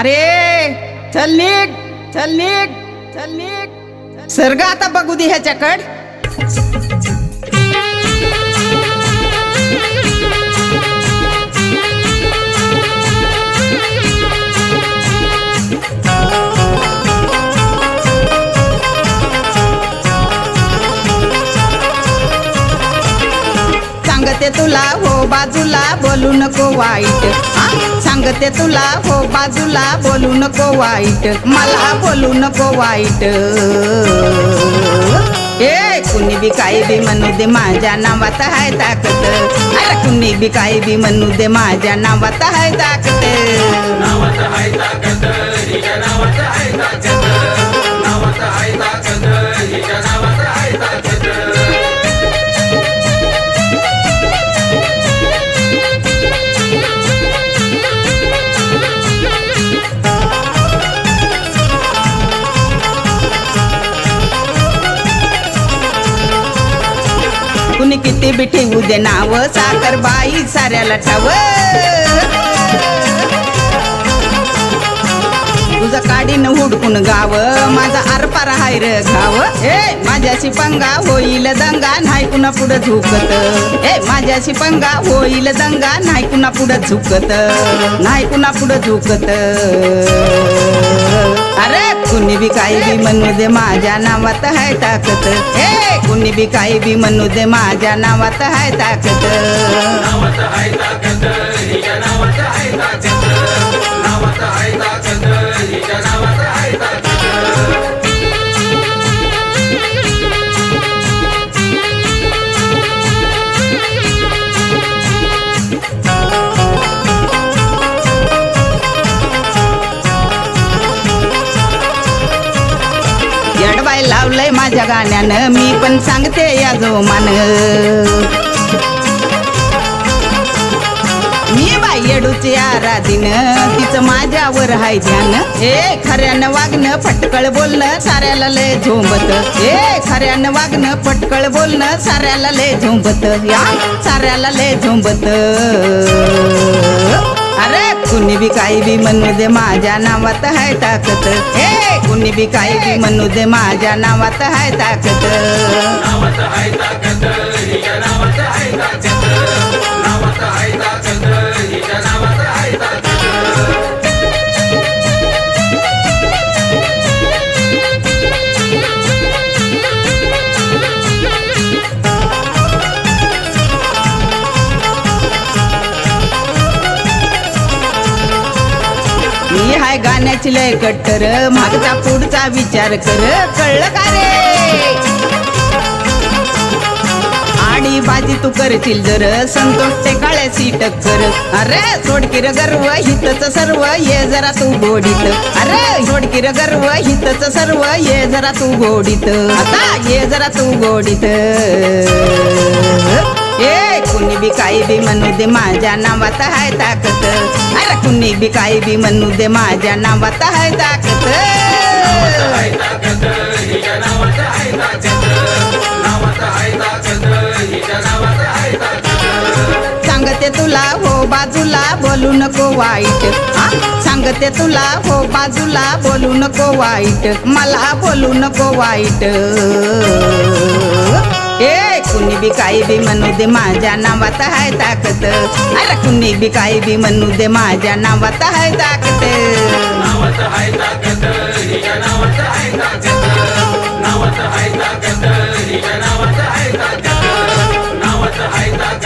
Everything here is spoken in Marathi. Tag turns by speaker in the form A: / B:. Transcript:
A: अरे चल निघ चल निघ चल निघ सर्ग आता बघू दे ह्याच्याकड. सांगते तुला हो बाजूला बोलू नको वाईट. सांगते तुला हो बाजूला बोलू नको वाईट. मला बोलू नको वाईट. ए कुणी बी काही बी म्हणू दे माझ्या नावात हाय ताकद. अरे कुणी बी काही बी म्हणू दे माझ्या नावात हाय ताकद. कुणी किती बी ठेवू दे नाव. साखर बाई साऱ्याला ठाव तुझं काडीन हुडकून गाव. माझा आरपार हाय र घाव ए माझ्याशी पंगा होईल दंगा नाही कुणा पुढं झुकत. ए माझ्याशी पंगा होईल दंगा नाही कुणा पुढं झुकत. नाही कुणा पुढं झुकत. अरे कुणी बी काही बी म्हणू दे माझ्या नावात हाय ताकद. हे कुणी बी काही बी म्हणू दे माझ्या नावात हाय ताकद.
B: नावात हाय ताकद
A: येडबाय लावलंय माझ्या गाण्यानं. मी पण सांगते या जोमान. मी बाई येडूची आराधीन तिचं माझ्यावर हाय ध्यान. ए खऱ्यानं वागणं फटकळ बोलणं साऱ्याला लय झोंबत. ए खऱ्यानं वागणं पटकळ बोलणं साऱ्याला लय झोंबत. या साऱ्याला लय झोंबत. बी काही बी म्हणू दे माझ्या नावात हाय ताकद. ए कुणी बी काही बी म्हणू दे माझ्या नावात हाय ताकद. मी हाय गाण्याची लय कट्टर मागचा पुढचा विचार कर कळलं का रे? आणि बाजी तू करशील जर संतोष ते काळ्याशी टक्कर अरे सोडकीर गर्व हितच सर्व ये जरा तू गोडीत. अरे सोडकीर गर्व हितच सर्व ये जरा तू गोडीत. आता ये जरा तू गोडीत. ए कुणी बी काही बी म्हणू दे माझ्या नावात हाय ताकद. अरे कुणी बी काही बी म्हणू दे माझ्या नावात हाय ताकद.
B: हाय ताकद
A: सांगते तुला हो बाजूला बोलू नको वाईट. सांगते तुला हो बाजूला बोलू नको वाईट. मला बोलू नको वाईट. कुणी बी काय बी म्हणू दे माझ्या नावात हाय ताकद. अरे कुणी बी काय बी म्हणू दे माझ्या नावात हाय ताकद नावात हाय ताकद.